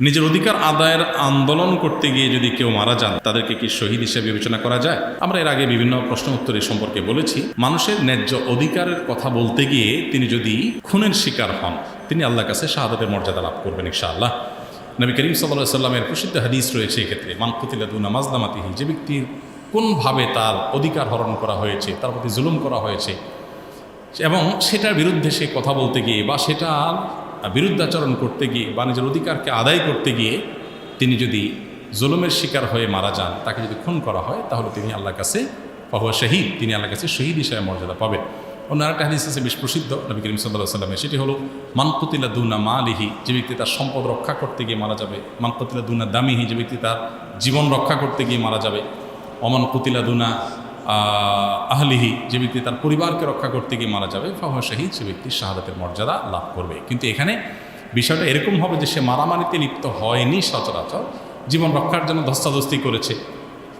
নিজের অধিকার আদায়ের আন্দোলন করতে গিয়ে যদি কেউ মারা যান, তাদেরকে কি শহীদ হিসেবে বিবেচনা করা যায়? আমরা এর আগে বিভিন্ন প্রশ্ন উত্তর সম্পর্কে বলেছি। মানুষের ন্যায্য অধিকারের কথা বলতে গিয়ে তিনি যদি খুনের শিকার হন, তিনি আল্লাহর কাছে শাহাদাতের মর্যাদা লাভ করবেন ইনশাআল্লাহ। নবী করিম সাল্লাহ সাল্লামের প্রসিদ্ধ হাদিস রয়েছে এক্ষেত্রে মানকুতিলাদু নামাজদামাতিহি যে ব্যক্তির কোনভাবে তার অধিকার হরণ করা হয়েছে, তার প্রতি জুলুম করা হয়েছে, এবং সেটার বিরুদ্ধে সে কথা বলতে গিয়ে বা সেটার বিরুদ্ধাচরণ করতে গিয়ে বা নিজের অধিকারকে আদায় করতে গিয়ে তিনি যদি জুলুমের শিকার হয়ে মারা যান, তাকে যদি খুন করা হয়, তাহলে তিনি আল্লাহর কাছে পাহুয়া শহীদ, তিনি আল্লাহর কাছে শহীদ হিসেবে মর্যাদা পাবেন। অন্য আরেকটা হাদিস আছে, বেশ প্রসিদ্ধ, নবী করিম সাল্লাহ সাল্লামের সেটি হলো মানকুতিলা দুনা মা আলিহি যে ব্যক্তি তার সম্পদ রক্ষা করতে গিয়ে মারা যাবে। মানকুতিলা দুনা দামিহি যে ব্যক্তি তার জীবন রক্ষা করতে গিয়ে মারা যাবে। অমান কুতিলা দুনা আহলিহি যে ব্যক্তি তার পরিবারকে রক্ষা করতে গিয়ে মারা যাবে ফাহা শাহিদ সে ব্যক্তি শাহাদাতের মর্যাদা লাভ করবে। কিন্তু এখানে বিষয়টা এরকম হবে যে সে মারামারিতে লিপ্ত হয়নি সচরাচর। জীবন রক্ষার জন্য ধস্তাধস্তি করেছে,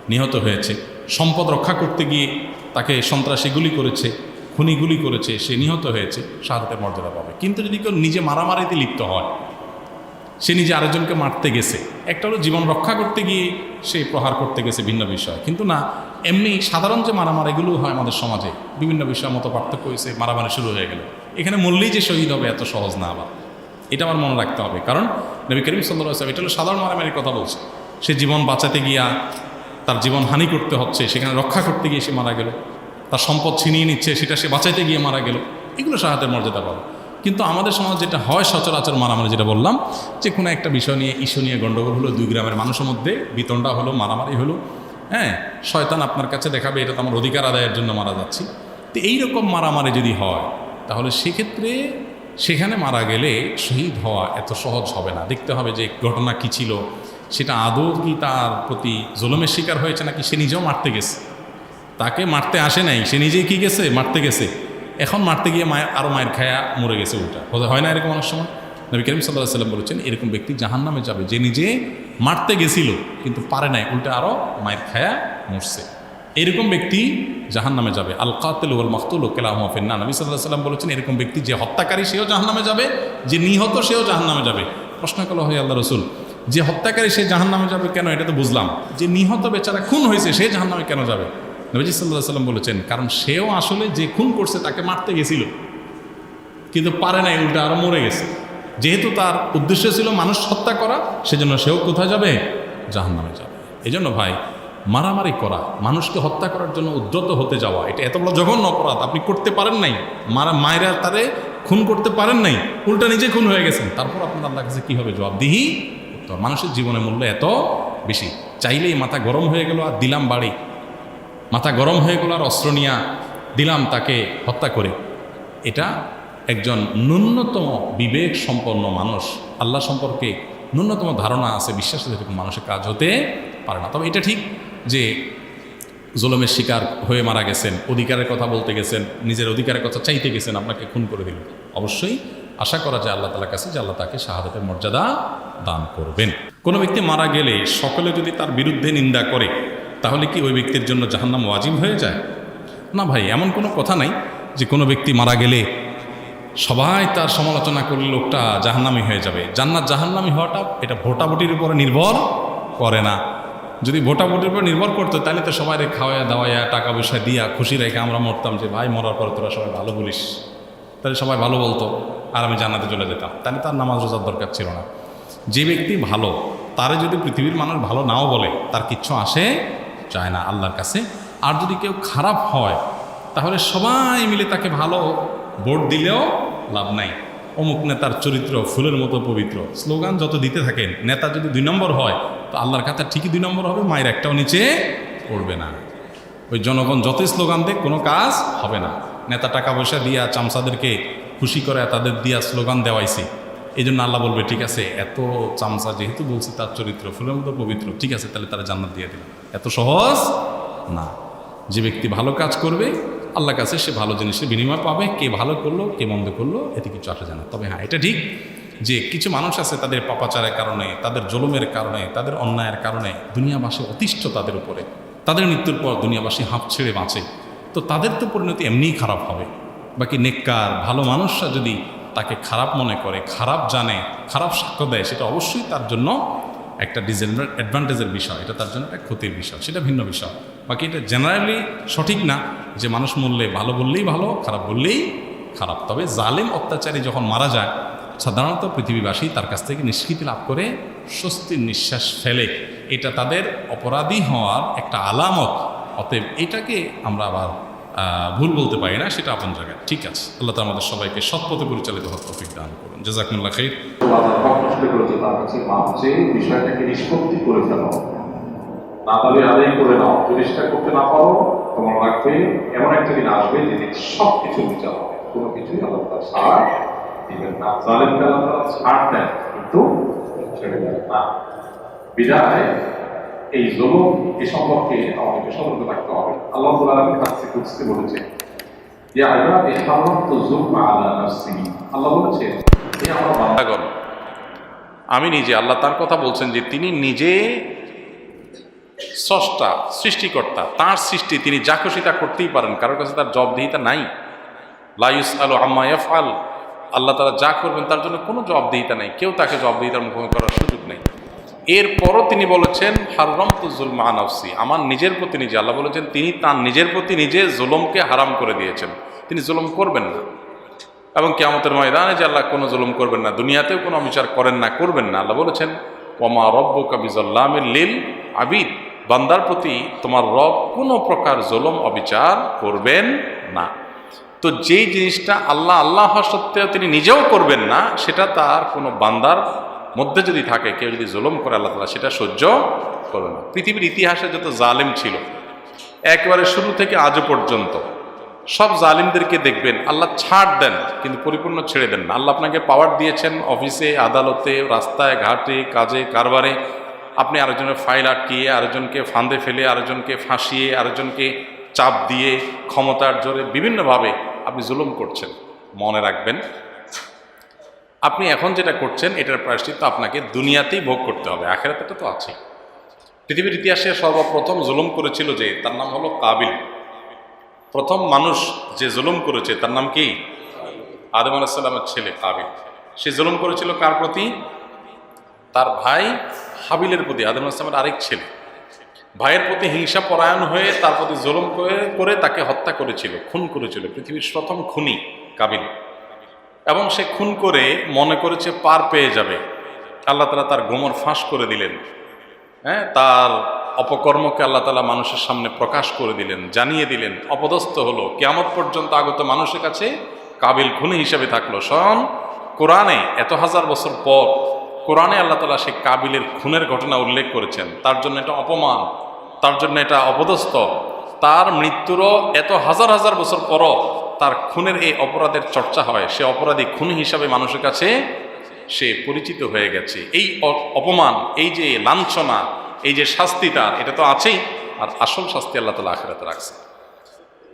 নিহত হয়েছে। সম্পদ রক্ষা করতে গিয়ে তাকে সন্ত্রাসী গুলি করেছে খুনি গুলি করেছে, সে নিহত হয়েছে, শাহাদাতের মর্যাদা পাবে। কিন্তু যদি কেউ নিজে মারামারিতে লিপ্ত হয় সে নিজে আরেকজনকে মারতে গেছে। একটা হলো জীবন রক্ষা করতে গিয়ে সে প্রহার করতে গেছে ভিন্ন বিষয়। কিন্তু না, এমনি সাধারণ যে মারামারিগুলো হয় আমাদের সমাজে, বিভিন্ন বিষয় মতো পার্থক্য হয়েছে, মারামারি শুরু হয়ে গেল। এখানে মূল্যেই যে শহীদ হবে এত সহজ না আবার। এটা আমার মনে রাখতে হবে। কারণ নবী করিম সাল্লাহ সাহেব এটা হলো সাধারণ মারামারির কথা বলছে। সে জীবন বাঁচাতে গিয়া তার জীবন হানি করতে হচ্ছে, সেখানে রক্ষা করতে গিয়ে সে মারা গেল। তার সম্পদ ছিনিয়ে নিচ্ছে, সেটা সে বাঁচাইতে গিয়ে মারা গেল। এগুলো সাহায্যের মর্যাদা পাবে কিন্তু আমাদের সমাজ যেটা হয় সচরাচর মারামারি যেটা বললাম, যে কোনো একটা বিষয় নিয়ে, ইস্যু নিয়ে গণ্ডগোল হলো, দুই গ্রামের মানুষের মধ্যে বিতণ্ডা হলো, মারামারি হলো হ্যাঁ শয়তান আপনার কাছে দেখাবে এটা তো আমার অধিকার আদায়ের জন্য মারা যাচ্ছি। তো এইরকম মারামারি যদি হয়, তাহলে সেক্ষেত্রে সেখানে মারা গেলে শহীদ হওয়া এত সহজ হবে না। দেখতে হবে যে ঘটনা কী ছিল, সেটা আদৌ কি তার প্রতি জলমের শিকার হয়েছে নাকি সে নিজেও মারতে গেছে। তাকে মারতে আসে নাই, সে নিজেই কি গেছে? মারতে গেছে। এখন মারতে গিয়ে মায়ের আরও মায়ের খায়া মরে গেছে ওটা হয় না এরকম অনেক সময়? নবী করিম সাল্লাহ সাল্লাম বলেছেন, এরকম ব্যক্তি জাহান নামে যাবে। যে নিজে মারতে গেছিল, কিন্তু পারে নাই, উল্টা আরও মায়ের খায়া মরছে। এরকম ব্যক্তি জাহান নামে যাবে। আল কাতেল ওয়াল মাহতুল ও কেলাম না নবী সাল্লাহ সাল্লাম বলেছেন, এরকম ব্যক্তি যে হত্যাকারী, সেও জাহান নামে যাবে। যে নিহত, সেও জাহান নামে যাবে। প্রশ্ন করা হয় আল্লাহ রসুল, যে হত্যাকারী, সে জাহান নামে যাবে কেন? এটা তো বুঝলাম। যে নিহত বেচারা খুন হয়েছে, সে জাহান নামে কেন যাবে? নবীজি সাল্লাহ সাল্লাম বলেছেন, কারণ সেও আসলে যে খুন করছে তাকে মারতে গেছিল। কিন্তু পারে নাই, উল্টা আরও মরে গেছে। যেহেতু তার উদ্দেশ্য ছিল মানুষ হত্যা করা, সেজন্য সেও কোথায় যাবে? জাহান নামে যাবে। এই জন্য ভাই, মারামারি করা, মানুষকে হত্যা করার জন্য উদ্যত হতে যাওয়া, এটা এত বড় জঘন্য অপরাধ, আপনি করতে পারেন নাই। মারা, মায়েরা তারে খুন করতে পারেন নাই, উল্টা নিজে খুন হয়ে গেছেন। তারপর আপনার আল্লাহ কাছে কী হবে? জবাবদিহি তো মানুষের জীবনের মূল্য এত বেশি। চাইলেই মাথা গরম হয়ে গেল আর দিলাম বাড়ি। মাথা গরম হয়ে গেল আর অস্ত্র নিয়া দিলাম তাকে হত্যা করে। এটা একজন ন্যূনতম বিবেক সম্পন্ন মানুষ। আল্লাহ সম্পর্কে ন্যূনতম ধারণা আছে বিশ্বাসের এরকম মানুষের কাজ হতে পারে না। তবে এটা ঠিক যে জোলমের শিকার হয়ে মারা গেছেন, অধিকারের কথা বলতে গেছেন, নিজের অধিকারের কথা চাইতে গেছেন, আপনাকে খুন করে দিল। অবশ্যই আশা করা যায় আল্লাহ তালার কাছে যে আল্লাহ তাকে শাহাদাতের মর্যাদা দান করবেন। কোনো ব্যক্তি মারা গেলে সকলে যদি তার বিরুদ্ধে নিন্দা করে তাহলে কি ওই ব্যক্তির জন্য জাহান্নাম ওয়াজিব হয়ে যায়? না ভাই, এমন কোনো কথা নাই যে কোনো ব্যক্তি মারা গেলে সবাই তার সমালোচনা করলে লোকটা জাহান্নামি হয়ে যাবে। জান্নাত জাহান্নামি হওয়াটা এটা ভোটাভুটির উপরে নির্ভর করে না। যদি ভোটাভুটির উপর নির্ভর করতো, তাহলে তো সবাই খাওয়াইয়া দাওয়াইয়া টাকা পয়সা দিয়া খুশি রেখে আমরা মরতাম যে, ভাই, মরার পর তোরা সবাই ভালো বলিস। তাহলে সবাই ভালো বলতো আর আমি জান্নাতে চলে যেতাম। তাহলে তার নামাজ রোজার দরকার ছিল না। যে ব্যক্তি ভালো, তারে যদি পৃথিবীর মানুষ ভালো নাও বলে, তার কিচ্ছু আসে যায় না আল্লাহর কাছে। আর যদি কেউ খারাপ হয়, তাহলে সবাই মিলে তাকে ভালো ভোট দিলেও লাভ নাই। অমুক নেতার চরিত্র ফুলের মতো পবিত্র। স্লোগান যত দিতে থাকেন, নেতা যদি দুই নম্বর হয়, তো আল্লাহর কাছে ঠিকই দুই নম্বর হবে, মায়ের একটাও নিচে পড়বে না। ওই জনগণ যতই স্লোগান দেয় কোনো কাজ হবে না। নেতা টাকা পয়সা দিয়া চামচাদেরকে খুশি করে তাদের দিয়া স্লোগান দেওয়াইছে। এই জন্য আল্লাহ বলবে, ঠিক আছে, এত চামচা যেহেতু বলছে তার চরিত্র, ফুলের মতো পবিত্র, ঠিক আছে, তাহলে তারা জান্নাত দিয়ে দিল। এত সহজ? না। যে ব্যক্তি ভালো কাজ করবে আল্লাহ কাছে সে ভালো জিনিসের বিনিময় পাবে, কে ভালো করল, কে মন্দ করল, এতে কিছু আসে জানা তবে হ্যাঁ এটা ঠিক যে কিছু মানুষ আছে তাদের পাপাচারের কারণে, তাদের জলমের কারণে, তাদের অন্যায়ের কারণে দুনিয়াবাসী অতিষ্ঠ তাদের উপরে। তাদের মৃত্যুর পর দুনিয়াবাসী হাঁপ ছেড়ে বাঁচে। তো তাদের তো পরিণতি এমনিই খারাপ হবে। বাকি নেককার, ভালো মানুষরা যদি তাকে খারাপ মনে করে, খারাপ জানে, খারাপ সাক্ষ্য দেয়, সেটা অবশ্যই তার জন্য একটা ডিসঅ্যাডভান্টেজের বিষয়। এটা তার জন্য একটা ক্ষতির বিষয়, সেটা ভিন্ন বিষয়। বাকি এটা জেনারেলি সঠিক না যে মানুষ মূল্যে ভালো বললেই ভালো, খারাপ বললেই খারাপ। তবে জালেম অত্যাচারী যখন মারা যায়, সাধারণত পৃথিবীবাসী তার কাছ থেকে নিষ্কৃতি লাভ করে স্বস্তির নিঃশ্বাস ফেলে। এটা তাদের অপরাধী হওয়ার একটা আলামত। অতএব এটাকে আমরা আবার ভুল বলতে পারি না, সেটা আপন জায়গায়। ঠিক আছে। আল্লাহ তো আমাদের সবাইকে সৎপথে পরিচালিত হওয়ার তৌফিক দান করুন। মাপ চেয়ে বিষয়টাকে নিষ্পত্তি করে ফেলো। আদায় করে নাও। জিনিসটা করতে না পারো, তোমার রাখবে এমন একটা দিন আসবে যেদিন সব কিছু বিচার হবে কোনো কিছুই আল্লাহ ছাড় দিবেন না। জালেমকে আল্লাহ ছাড় দেন, কিন্তু ছেড়ে দেন না। বিদায়। এই জলম এ সম্পর্কে আমাদেরকে সতর্ক থাকতে হবে। আল্লাহ বলেছে আমি নিজে আল্লাহ তার কথা বলছেন যে তিনি নিজে স্রষ্টা, সৃষ্টিকর্তা, তার সৃষ্টি তিনি যা খুশি তা করতেই পারেন। কারোর কাছে তার জবাবদিহিতা নাই। লাইস আলু আম্মা আল আল্লাহ তারা যা করবেন তার জন্য কোনো জবাবদিহিতা নেই। কেউ তাকে জবাবদিহিতার মুখোমুখি করার সুযোগ নেই। এরপরও তিনি বলেছেন হাররম তুজুল মানফসি আমার নিজের প্রতি নিজে, আল্লাহ বলেছেন, তিনি তার নিজের প্রতি নিজে জুলমকে হারাম করে দিয়েছেন। তিনি জুলম করবেন না। এবং কেয়ামতের ময়দানে যে আল্লাহ কোনো জুলুম করবেন না, দুনিয়াতেও কোনো অবিচার করেন না, করবেন না, আল্লাহ বলেছেন, ওমা রব্ব কাবিজল্লামের লিল আবিদ। বান্দার প্রতি তোমার রব কোনো প্রকার জুলম, অবিচার করবেন না। তো যেই জিনিসটা আল্লাহ আল্লাহ সত্ত্বেও তিনি নিজেও করবেন না, সেটা তার কোনো বান্দার মধ্যে যদি থাকে, কেউ যদি জুলুম করে আল্লাহ তালা সেটা সহ্য করবে না। পৃথিবীর ইতিহাসে যত জালেম ছিল, একেবারে শুরু থেকে আজও পর্যন্ত সব জালিমদেরকে দেখবেন, আল্লাহ ছাড় দেন, কিন্তু পরিপূর্ণ ছেড়ে দেন না। আল্লাহ আপনাকে পাওয়ার দিয়েছেন অফিসে আদালতে, রাস্তায়, ঘাটে, কাজে, কারবারে। আপনি আরেকজনের ফাইল আটকিয়ে, আরেকজনকে ফাঁদে ফেলে, আরেকজনকে ফাঁসিয়ে, আরেকজনকে চাপ দিয়ে, ক্ষমতার জোরে বিভিন্নভাবে আপনি জুলুম করছেন। মনে রাখবেন আপনি এখন যেটা করছেন, এটার প্রায়শ্চিত্ত আপনাকে দুনিয়াতেই ভোগ করতে হবে, আখেরাতে তো আছেই। পৃথিবীর ইতিহাসে সর্বপ্রথম জুলুম করেছিল যে, তার নাম হলো কাবিল। প্রথম মানুষ যে জুলুম করেছে, তার নাম কি? আদম আলাহিসাল্লামের ছেলে কাবিল। সে জুলুম করেছিল কার প্রতি? তার ভাই হাবিলের প্রতি, আদম আলাহিসামের আরেক ছেলে। ভাইয়ের প্রতি হিংসা পরায়ণ হয়ে তার প্রতি জুলুম করে তাকে হত্যা করেছিল, খুন করেছিল, পৃথিবীর প্রথম খুনি কাবিল। এবং সে খুন করে মনে করেছে পার পেয়ে যাবে। আল্লাহ তালা তার গোমর ফাঁস করে দিলেন। হ্যাঁ তার অপকর্মকে আল্লাহ তালা মানুষের সামনে প্রকাশ করে দিলেন, জানিয়ে দিলেন, অপদস্থ হলো। কেয়ামত পর্যন্ত আগত মানুষের কাছে কাবিল খুনি হিসেবে থাকল। স্বয়ং কোরআনে এত হাজার বছর পর কোরআনে আল্লাহ তালা সেই কাবিলের খুনের ঘটনা উল্লেখ করেছেন। তার জন্য এটা অপমান, তার জন্য এটা অপদস্থ। তার মৃত্যুরও এত হাজার হাজার বছর পরও তার খুনের এই অপরাধের চর্চা হয়, সে অপরাধী খুন হিসাবে মানুষের কাছে সে পরিচিত হয়ে গেছে। এই অপমান, এই যে লাঞ্ছনা, এই যে শাস্তি তার, এটা তো আছেই, আর আসল শাস্তি আল্লাহ তালা আখেরাতে রাখছে।